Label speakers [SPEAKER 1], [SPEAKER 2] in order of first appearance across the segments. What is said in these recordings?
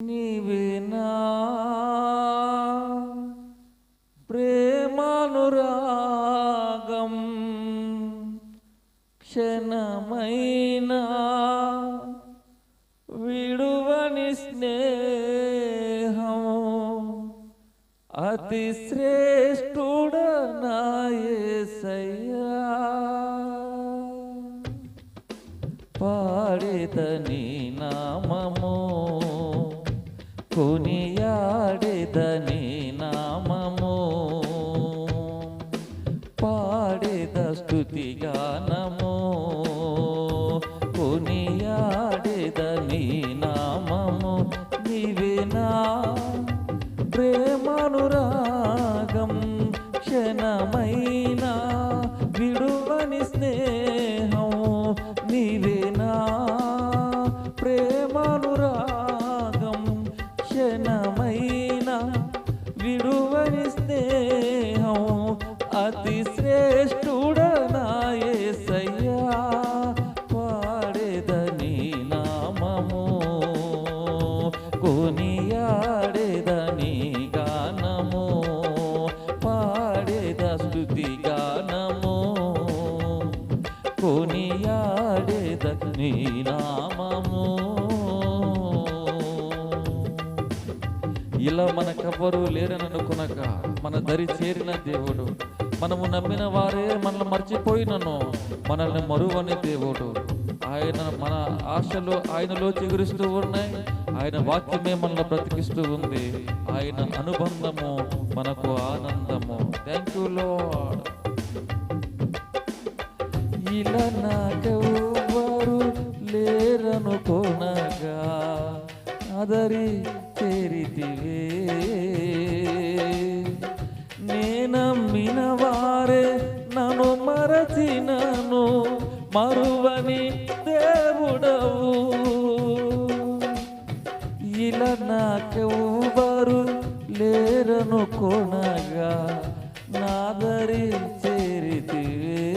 [SPEAKER 1] నీవేనా ప్రేమానురాగం క్షణమైనా విడువని స్నేహం అతి శ్రేష్ఠుడనాయసయ్యా పాడేదని నామము కొనియాడేదని నామము. పాడేద స్థుతి గానము. కొనియాడేదని నామము. నీవేనా ప్రేమానురాగం మనకెవ్వరూ లేరని అనుకునక మన దరి చేరిన దేవుడు. మనము నమ్మిన వారే మనల్ని మర్చిపోయినను మనల్ని మరువని దేవుడు. ఆయన మన ఆశలు ఆయనలో చిగురిస్తూ ఉన్నాయి. ఆయన వాక్యమే మనల్ని బ్రతికిస్తూ ఉంది. ఆయన అనుబంధము మనకు ఆనందము. థ్యాంక్ యూ లో ఇలా నాకెవ్వరు లేరనుకోనగా అదరి ఇలా నాకెవ్వరు లేరను కొనగా నాదరి చేరితివే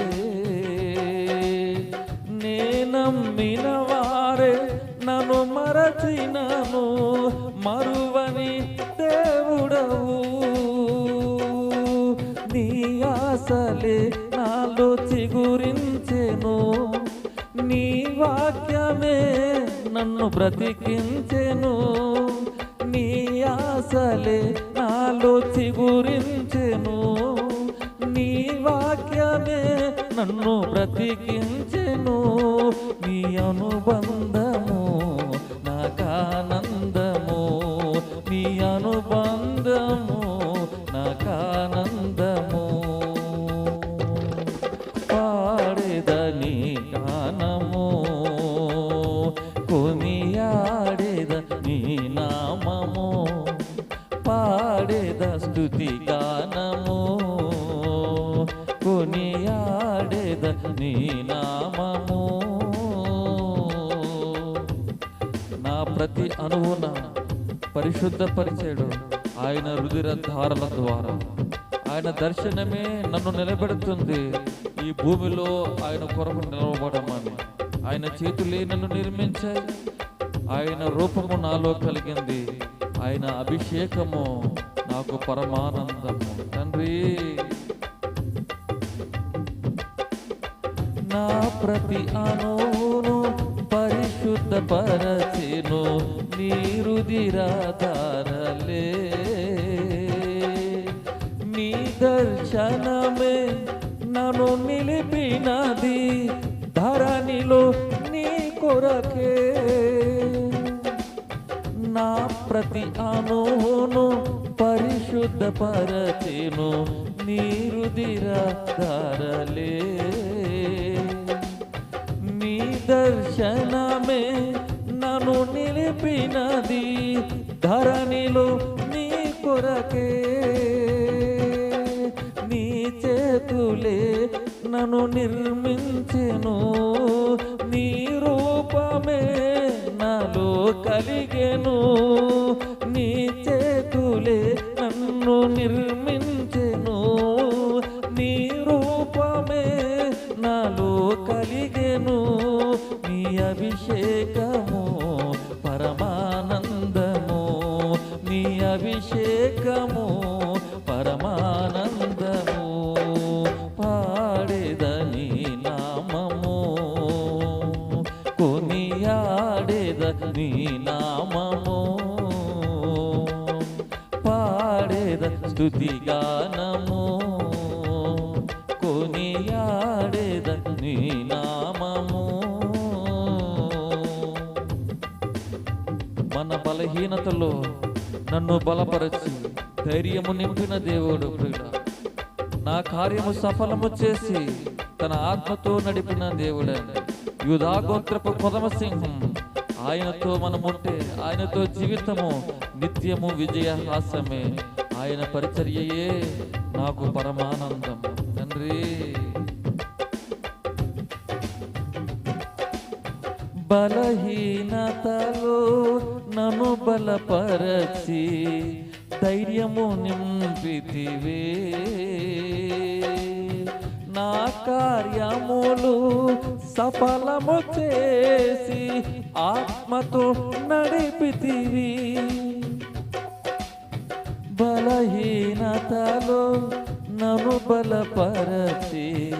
[SPEAKER 1] నేనమ్మిన వారే నన్ను మరచినను మరువని దేవుడవు. నీ ఆశలే నాలో చిగురించెను. నీ వాక్యమే నన్ను బ్రతికించెను. నీ ఆశలే నాలో చిగురించెను. నీ వాక్యమే నన్ను బ్రతికించెను. నీ అనుబంధము నాకానందము. నీ అనుబంధము నాకానందము కొనియాడేద నీ నామము? పాడేద స్థుతి గానము? కొనియాడేద నీ నామము? నా ప్రతి అణువున పరిశుద్ధపరిచాడు ఆయన రుధిర ధారల ద్వారా. ఆయన దర్శనమే నన్ను నిలబెడుతుంది. ఈ భూమిలో ఆయన కొరకు నిలవబడమని ఆయన చేతులే నన్ను నిర్మించాయి ఆయన రూపము నాలో కలిగింది. ఆయన అభిషేకము నాకు పరమానందము. తండ్రి! నా ప్రతి అణువును పరిశుద్ధ పరచెను నీరుదిరాధారలే నీ దర్శనమే నన్ను నిలిపినది. నీలో నీ కొరకే. నా ప్రతి అణువును పరిశుద్ధ పరచెను నీరుదిరాధారలే నీ దర్శనమే నన్ను నిలిపినది ధరణిలో నీ కొరకే. నీ చేతులే నన్ను నిర్మించెను. నీ రూపమే నాలో కలిగెను. నీ చేతులే నన్ను నిర్మించెను. నీ రూపమే నాలో కలిగెను. నీ అభిషేకము పరమానందము. నీ అభిషేకము నీ నామము. పాడేద స్తుతిగానము కొనియాడేద నీ నామము. మన బలహీనతలో నన్ను బలపరచి ధైర్యము నింపిన దేవుడు ప్రియుడ. నా కార్యము సఫలము చేసి తన ఆత్మతో నడిపిన దేవుడే యుధాగోత్రపు కొదమ సింహం ఆయనతో మనముంటే ఆయనతో జీవితము నిత్యము విజయహాస్యమే. ఆయన పరిచర్యయే నాకు పరమానందం. తండ్రి. బలహీనతలో నన్ను బలపరచి ధైర్యము నింపితివే. సఫలము చేసి ఆత్మతో నడిపితివి. బలహీనతలో నను బలపరచి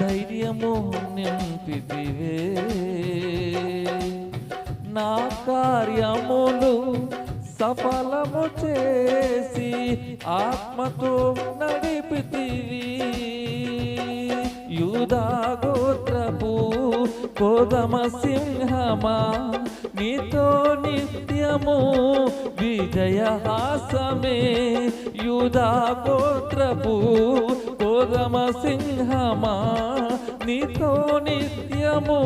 [SPEAKER 1] ధైర్యము నింపితివే. నా కార్యములు సఫలము చేసి ఆత్మతో నడిపితివి. యూదా గోత్రపు కోదమ సింహమా నీతో నిత్యము విజయహాసమే. యూదా గోత్రపు కోదమ సింహమా నీతో నిత్యము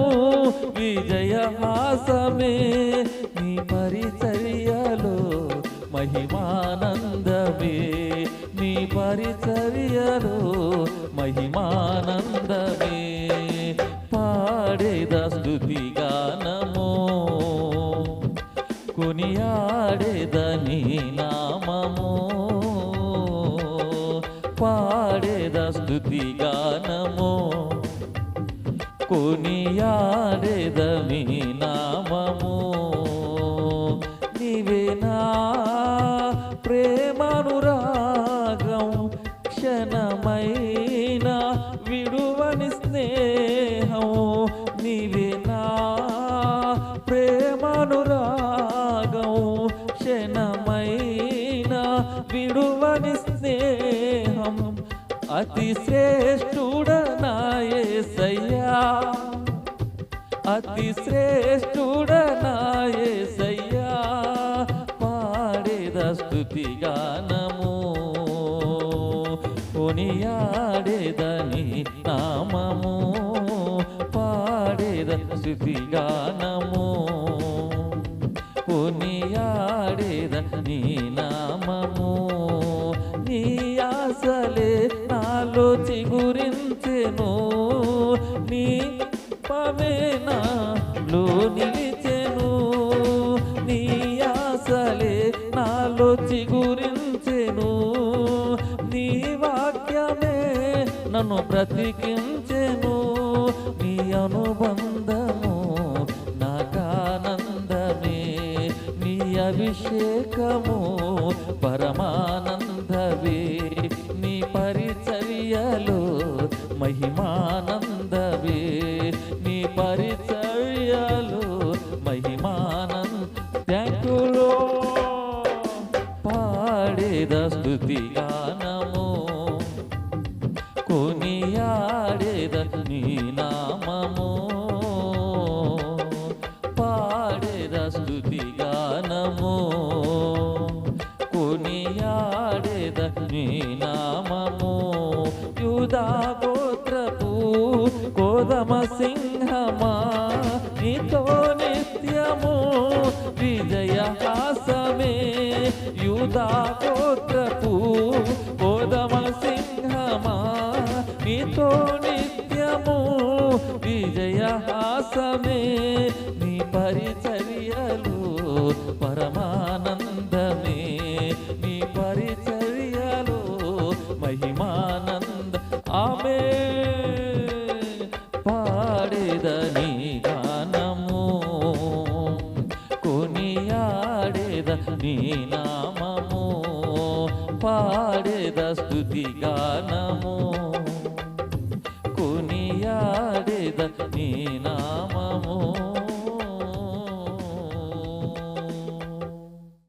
[SPEAKER 1] విజయహాసమే. నీ పరిచర్యలో మహిమానందమే. నీ పరిచర్యలో మహిమానందమే. కొనియాడేద నామము. నీవే నా ప్రేమనురాగం క్షణమైన విడువని స్నేహం. నీవే నా ప్రేమనురాగం క్షణమైన విడువని స్నేహం. అతి ఏసయ్యా. అతి శ్రేష్ఠుడనాయసయ్యా పాడేద స్థుతి గానము. కొనియాడేదని నామము. పాడేద స్థుతి గానము. కొనియాడేదని నామము. నీ ఆశలే నాలో చిగురించెను. పవేనాలో నిలిచెను నీ ఆశలే నాలో చిగురించెను. నీ వాక్యమే నన్ను బ్రతికించెను. నీ అనుబంధము నాకానందమే. నీ అభిషేకము పరమానందవే నీ పరిచర్యలు మహిమానంద పాడేద స్థుతి గానము. కొనియాడేద నీ నామము. పాడేద స్థుతి గానము. కొనియాడేద నీ నామము. యూదా గోత్రపు కోదమ సింహమా నీతో యూదా గోత్రపు సింహమా? నీతో నిత్యము విజయహాసమే నీ పరిచర్యలు పరమానందమే. నీ పరిచర్యలు మహిమానంద ఆమె పాడేదని నీ నామము స్థుతి గానము.